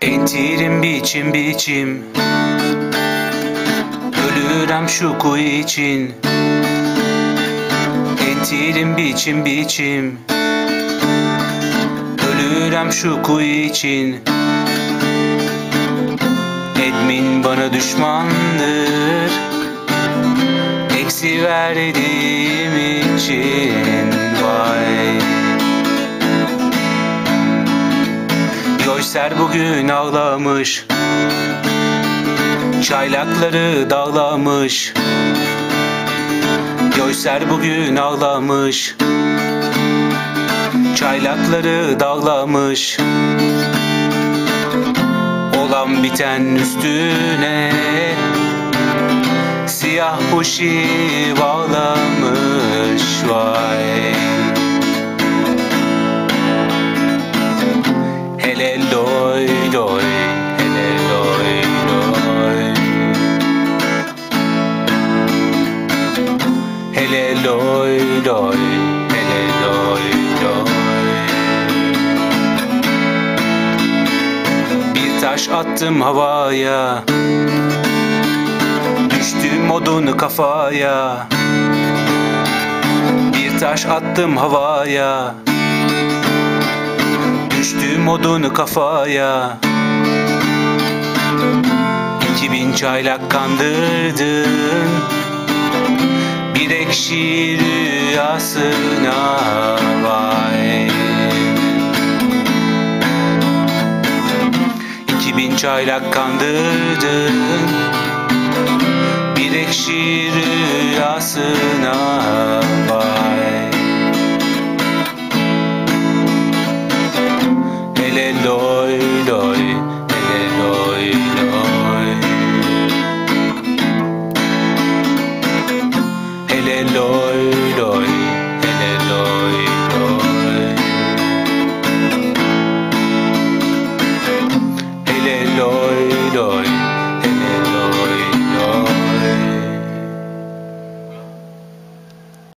Entirim biçim biçim. Ölürem şu kuyu için. Entirim biçim biçim. Ölürem şu kuyu için. Edmin bana düşmandır. Eksi verdiğim Yoyser bugün ağlamış. Çaylakları dağlamış. Yoyser bugün ağlamış. Çaylakları dağlamış. Olan biten üstüne Siyah puşi bağlamış vay Hele loy loy Hele loy loy Bir taş attım havaya Düştüm odunu kafaya. Bir taş attım havaya Düştüm odunu kafaya. İki bin çaylak kandırdın Bir ekşi rüyasına vay. İki bin çaylak kandırdın. Bir ekşi rüyasına Hele